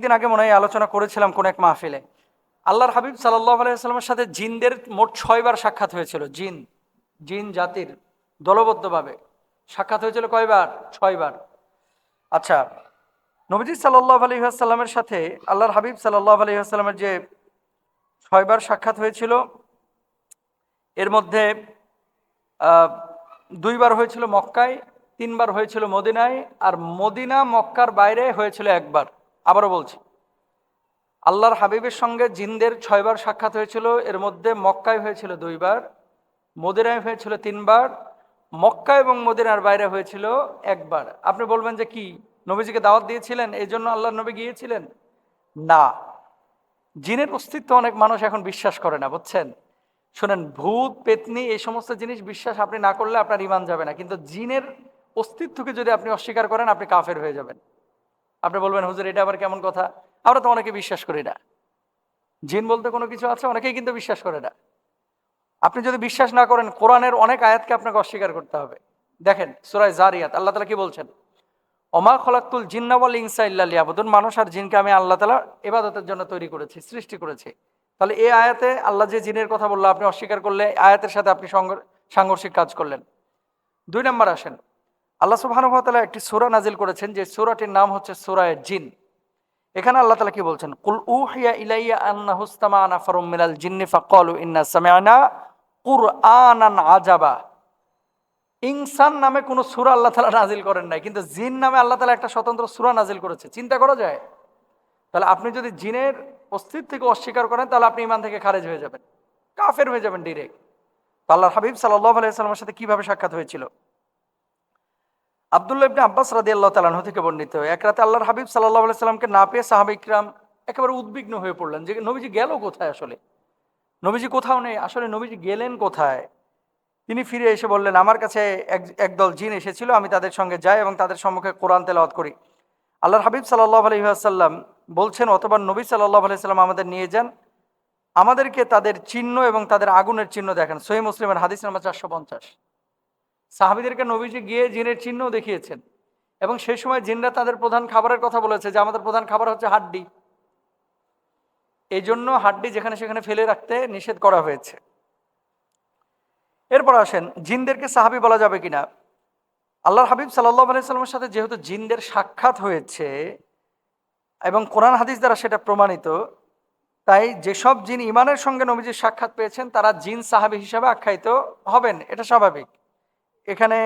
কয়েকদিন আগে মনে হয় আলোচনা করেছিলাম কোন এক মাহফিলে। আল্লাহর হাবিব সাল্লাহ আলাইস্লামের সাথে জিনদের মোট ছয়বার সাক্ষাৎ হয়েছিল, জিন জিন জাতির দলবদ্ধভাবে। সাক্ষাৎ হয়েছিল কয়বার? ছয়বার। আচ্ছা নবীজি সাল্লাহ আলহিহাসাল্লামের সাথে আল্লাহর হাবিব সাল্লাহ আলহিহাসাল্লামের যে ছয়বার সাক্ষাৎ হয়েছিল, এর মধ্যে দুইবার হয়েছিল মক্কায়, তিনবার হয়েছিল মদিনায়, আর মদিনা মক্কার বাইরে হয়েছিল একবার। আবারও বলছি, আল্লাহর হাবিবের সঙ্গে জিনদের ছয়বার সাক্ষাৎ হয়েছিল, এর মধ্যে মক্কায় হয়েছিল দুইবার, মদিনায় হয়েছিল তিনবার, মক্কা এবং মদিনার বাইরে হয়েছিল একবার। আপনি বলবেন যে কি, নবীজিকে দাওয়াত দিয়েছিলেন, এই জন্য আল্লাহ নবী গিয়েছিলেন? না। জিনের অস্তিত্ব অনেক মানুষ এখন বিশ্বাস করে না, বুঝছেন? শোনেন, ভূত, পেতনি, এই সমস্ত জিনিস বিশ্বাস আপনি না করলে আপনার ইমান যাবে না। কিন্তু জিনের অস্তিত্বকে যদি আপনি অস্বীকার করেন, আপনি কাফের হয়ে যাবেন। আপনি বলবেন, হুজুর, এটা আবার কেমন কথা? আমরা তো অনেকে বিশ্বাস করি না। জিন বলতে কোনো কিছু আছে? অনেকেই কিন্তু বিশ্বাস করে না। আপনি যদি বিশ্বাস না করেন, কোরআনের অনেক আয়াতকে আপনাকে অস্বীকার করতে হবে। দেখেন সুরায় জারিয়াত, আল্লাহ তালা কি বলছেন? অমা খলাক্তুল জিন্নাওয়াল ইনসা ইল্লা মানুষ আর জিনকে আমি আল্লাহ তালা এবাদতের জন্য তৈরি করেছি, সৃষ্টি করেছি। তাহলে এই আয়াতে আল্লাহ যে জিনের কথা বলল, আপনি অস্বীকার করলে আয়াতের সাথে আপনি সংঘ- সাংঘর্ষিক কাজ করলেন। দুই নম্বর আসেন আল্লাহ সুবাহানুভাতালা একটি সুরা নাজিল করেছেন, যে সুরাটির নাম হচ্ছে সুরায় জিন। এখানে আল্লাহ তালা কি বলছেন? কুল উহিয়া ইলাইয়া আন্না হুস্তামা আনা ফরুম মিনাল জিন্নি ফাকালু ইন্না সামিআনা কুরআনান আজাবা ইনসান নামে কোনো সুরা আল্লাহ তালা নাজিল করেন নাই, কিন্তু জিন নামে আল্লাহ তালা একটা স্বতন্ত্র সুরা নাজিল করেছে। চিন্তা করা যায়? তাহলে আপনি যদি জিনের অস্তিত্বকে অস্বীকার করেন, তাহলে আপনি ইমান থেকে খারেজ হয়ে যাবেন, কাফের হয়ে যাবেন ডিরেক্ট আল্লাহ হাবিব সাল্লাহ আলাইসাল্লামের সাথে কীভাবে সাক্ষাৎ হয়েছিল? আবদুল্লাহ ইবনে আব্বাস রাদি আল্লাহ তালাহ থেকে বর্ণিত, এক রাতে আল্লাহর হাবিব সাল্লাহ আলাইসাল্লামকে না পেয়ে সাহাবা ইকরাম একেবারে উদ্বিগ্ন হয়ে পড়লেন যে, নবীজি গেল কোথায় আসলে? নবীজি কোথাও নেই, আসলে নবীজি গেলেন কোথায়? তিনি ফিরে এসে বললেন, আমার কাছে এক, একদল জিন এসেছিল, আমি তাদের সঙ্গে যাই এবং তাদের সম্মুখে কোরআন তেলাওয়াত করি। আল্লাহর হাবিব সাল্লাহ আলহিহাসাল্লাম বলছেন, অথবা নবী সাল্লাহ আলাইসাল্লাম আমাদের নিয়ে যান, আমাদেরকে তাদের চিহ্ন এবং তাদের আগুনের চিহ্ন দেখেন। সহি মুসলিমের হাদিস নাম্বার চারশো পঞ্চাশ। সাহাবিদেরকে নবীজি গিয়ে জিনের চিহ্ন দেখিয়েছেন। এবং সেই সময় জিনরা তাদের প্রধান খাবারের কথা বলেছে যে, আমাদের প্রধান খাবার হচ্ছে হাড্ডি। এই জন্য হাড্ডি যেখানে সেখানে ফেলে রাখতে নিষেধ করা হয়েছে। এরপর আসেন, জিনদেরকে সাহাবি বলা যাবে কিনা? আল্লাহর হাবিব সাল্লাহ আলাইস্লামের সাথে যেহেতু জিনদের সাক্ষাৎ হয়েছে এবং কোরআন হাদিস দ্বারা সেটা প্রমাণিত, তাই যেসব জিন ইমানের সঙ্গে নবীজির সাক্ষাৎ পেয়েছেন, তারা জিন সাহাবি হিসাবে আখ্যায়িত হবেন। এটা স্বাভাবিক। এখানে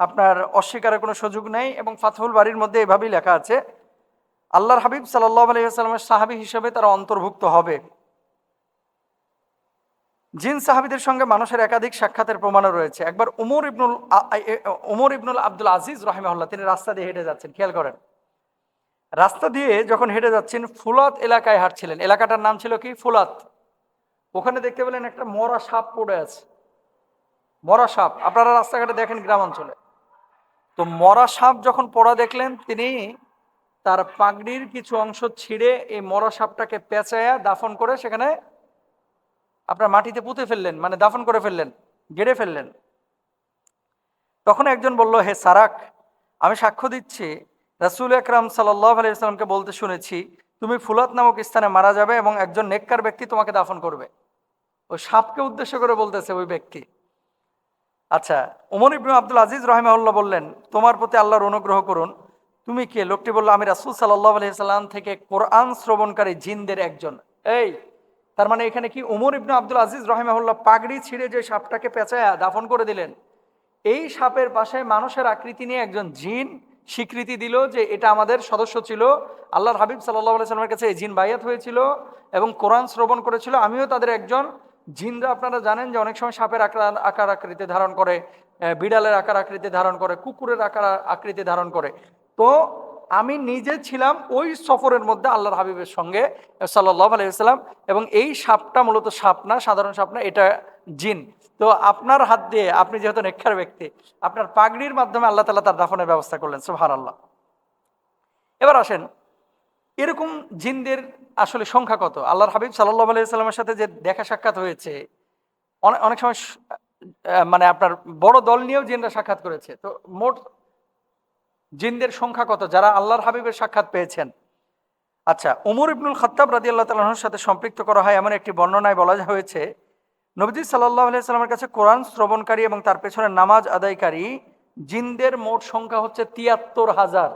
আপনার অস্বীকারের কোনো সুযোগ নেই এবং ফাতহুল বাড়ির মধ্যে এভাবেই লেখা আছে, আল্লাহর হাবিব সাল্লাহ আলহিহাস্লামের সাহাবি হিসেবে তারা অন্তর্ভুক্ত হবে। জিন সাহাবিদের সঙ্গে মানুষের একাধিক সাক্ষাতের প্রমাণও রয়েছে। একবার উমর ইবনুল উমর ইবনুল আব্দুল আজিজ রহিমাহুল্লাহ, তিনি রাস্তা দিয়ে হেঁটে যাচ্ছেন, খেয়াল করেন। রাস্তা দিয়ে যখন হেঁটে যাচ্ছেন, ফুলাত এলাকায় হাঁটছিলেন। এলাকাটার নাম ছিল কি? ফুলাত। ওখানে দেখতে পেলেন একটা মরা সাপ পড়ে আছে। মরা সাপ। আপনারা রাস্তাঘাটে দেখেন গ্রামাঞ্চলে। তো মরা সাপ যখন পড়া দেখলেন, তিনি তার পাগড়ির কিছু অংশ ছিঁড়ে এই মরা সাপটাকে পেঁচায়া দাফন করে সেখানে আপনার মাটিতে পুঁতে ফেললেন মানে দাফন করে ফেললেন, গেড়ে ফেললেন। তখন একজন বলল, হে সারাক, আমি সাক্ষ্য দিচ্ছি। রাসুল আকরাম সাল্লাহ আলাইসালামকে বলতে শুনেছি, তুমি ফুলাত নামক স্থানে মারা যাবে এবং একজন নেককার ব্যক্তি তোমাকে দাফন করবে। ওই সাপকে উদ্দেশ্য করে বলতেছে ওই ব্যক্তি। আচ্ছা ওমর ইবনু আব্দুল আজিজ রহমাউল্লাহ বললেন, তোমার প্রতি আল্লাহর অনুগ্রহ করুন। তুমি কে? লোকটি বলল, আমি রাসুল সাল্লাহ আলহিসাল্লাম থেকে কোরআন শ্রবণকারী জিনদের একজন। এই, তার মানে এখানে কি উমর ইবনু আব্দুল আজিজ রহিমাহুল্লাহ পাগড়ি ছিঁড়ে যে সাপটাকে পেঁচায়া দাফন করে দিলেন? এই সাপের পাশে মানুষের আকৃতি নিয়ে একজন জিন স্বীকৃতি দিল যে এটা আমাদের সদস্য ছিল। আল্লাহর হাবিব সাল্লাহ সাল্লামের কাছে এই জিন বাইয়াত হয়েছিল এবং কোরআন শ্রবণ করেছিল। আমিও তাদের একজন। জিনরা আপনারা জানেন যে অনেক সময় সাপের আকার আকার আকৃতি ধারণ করে বিড়ালের আকার আকৃতি ধারণ করে, কুকুরের আকার আকৃতি ধারণ করে। তো আমি নিজে ছিলাম ওই সফরের মধ্যে আল্লাহর হাবিবের সঙ্গে সাল্লাহ আলাইসাল্লাম এবং এই সাপটা মূলত সাপ না, সাধারণ সাপ না, এটা জিন। তো আপনার হাত দিয়ে, আপনি যেহেতু নেক্ষার ব্যক্তি, আপনার পাগড়ির মাধ্যমে আল্লাহ তালা তার দাফনের ব্যবস্থা করলেন সুহার আল্লাহ এবার আসেন এরকম জিনদের আসলে সংখ্যা কত? আল্লাহর হাবিব সাল্লাহ আলাইসাল্লামের সাথে যে দেখা সাক্ষাৎ হয়েছে অনেক সময় মানে আপনার বড় দল নিয়েও জিনরা সাক্ষাৎ করেছে। তো মোট জিনদের সংখ্যা কত? যারা আল্লাহর হাবিবের সাক্ষাৎ পেয়েছেন। আচ্ছা উমর ইবনুল খত্তাব রাজি আল্লাহ তালাহর সাথে সম্পৃক্ত করা হয় এমন একটি বর্ণনায় বলা হয়েছে, নবজি সাল্লাহ সাল্লামের কাছে কোরআন শ্রবণকারী এবং তার পেছনে নামাজ আদায়কারী জিনদের মোট সংখ্যা হচ্ছে তিয়াত্তর হাজার।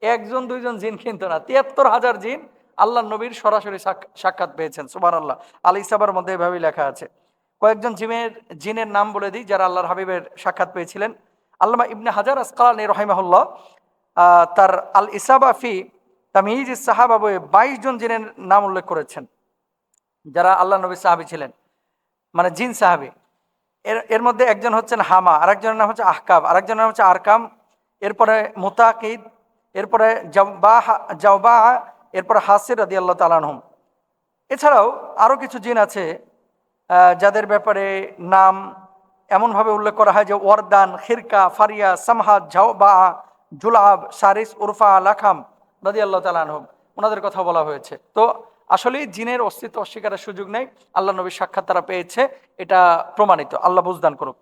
একজন, দুইজন জিন কিন্তু না। তিয়াত্তর হাজার জিন আল্লাহ নবীর সরাসরি সাক- সাক্ষাৎ পেয়েছেন সুবান আল্লাহ আলী সাবার মধ্যে এভাবেই লেখা আছে। কয়েকজন জিমের, জিনের নাম বলে দিই যারা আল্লাহর হাবিবের সাক্ষাৎ পেয়েছিলেন। আল্লামা ইবনে হাজার আসকালানি রহিমাহুল্লাহ তার আল ইসাবা ফি তামিজ সাহাবা বাইশ জন জিনের নাম উল্লেখ করেছেন, যারা আল্লাহ নবী সাহাবি ছিলেন। মানে জিন সাহাবি। এর এর মধ্যে একজন হচ্ছেন হামা, আরেকজনের নাম হচ্ছে আহকাব আরেকজনের নাম হচ্ছে আরকাম, এরপরে মোতাকিদ এরপরে জাওবা জাওবা এরপরে হাসির রাদি আল্লাহ তালানহম এছাড়াও আরও কিছু জিন আছে যাদের ব্যাপারে নাম এমনভাবে উল্লেখ করা হয় যে ওয়ারদান, খিরকা, ফারিয়া, সামহাদ ঝাওবা জুলাব, সারিস, উরফা, লাখাম রাদি আল্লাহ তালানহম ওনাদের কথা বলা হয়েছে। তো আসলেই জিনের অস্তিত্ব অস্বীকারের সুযোগ নেই। আল্লাহ নবীর সাক্ষাৎ তারা পেয়েছে, এটা প্রমাণিত। আল্লাহ বুঝদান করুক।